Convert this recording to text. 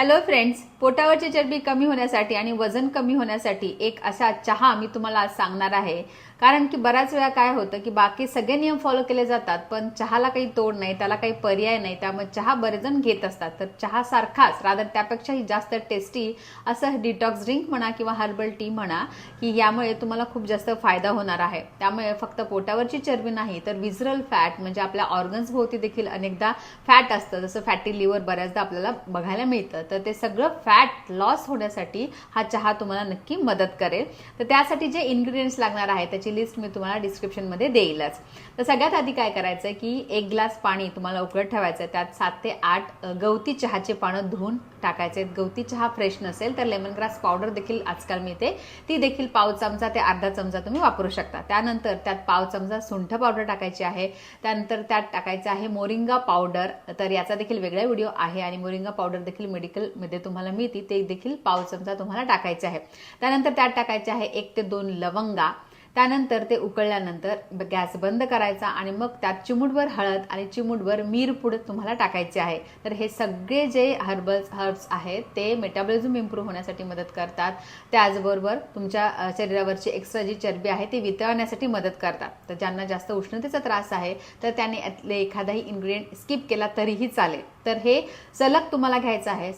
Hello friends पोटावरची चरबी कमी होण्यासाठी आणि वजन कमी होण्यासाठी एक असा चहा मी तुम्हाला आज सांगणार आहे. कारण की बऱ्याच वेळा काय होतं की बाकी सगळे नियम फॉलो केले जातात पण चहाला काही तोड नाही त्याला काही पर्याय नाही. त्यामुळे चहा बरेच जण घेत असतात. तर चहा सारखाच रादर त्यापेक्षाही जास्त टेस्टी असं डिटॉक्स ड्रिंक म्हणा किंवा हर्बल टी म्हणा की यामुळे तुम्हाला खूप जास्त फायदा होणार आहे. त्यामुळे फक्त पोटावरची चरबी नाही तर विजरल फॅट म्हणजे आपल्या ऑर्गन्स भोवती देखील अनेकदा फॅट असतं. जसं फॅटी लिव्हर बऱ्याचदा आपल्याला बघायला मिळतं. तर ते सगळं फॅट लॉस होण्यासाठी हा चहा तुम्हाला नक्की मदत करेल. तर त्यासाठी जे इन्ग्रेडियंट्स लागणार आहे त्याची लिस्ट मी तुम्हाला डिस्क्रिप्शनमध्ये देईलच. तर सगळ्यात आधी काय करायचं आहे की एक ग्लास पाणी तुम्हाला उकळत ठेवायचं आहे त्यात सात ते आठ गवती चहाचे पानं धुवून टाकायचे. गवती चहा फ्रेश नसेल तर लेमन ग्रास पावडर देखील आजकाल मिळते. ती देखील पाव चमचा ते अर्धा चमचा तुम्ही वापरू शकता. त्यानंतर त्यात पाव चमचा सुंठ पावडर टाकायची आहे. त्यानंतर त्यात टाकायचं आहे मोरिंगा पावडर तर याचा देखील वेगळा व्हिडिओ आहे आणि मोरिंगा पावडर देखील मेडिकलमध्ये तुम्हाला मिळते ते देखील पाव चमचा तुम्हाला टाकायचे आहे त्यानंतर त्यात टाकायचे आहे एक ते दोन लवंगा. त्यानंतर ते उकळल्यानंतर गॅस बंद करायचा आणि मग त्यात चिमूटभर हळद आणि चिमूटभर मिरपूड तुम्हाला टाकायचे आहे. तर हे सगळे जे हर्बल्स हर्ब्स आहेत ते मेटाबॉलिझम इम्प्रूव्ह होण्यासाठी मदत करतात. त्याचबरोबर तुमच्या शरीरावरची एक्स्ट्रा जी चरबी आहे ती वितळण्यासाठी मदत करतात. तर ज्यांना जास्त उष्णतेचा त्रास आहे तर त्याने यातले एखादाही इन्ग्रेडियंट स्किप केला तरीही चालेल. तर हे सलग तुम्हाला घ्यायचं आहे.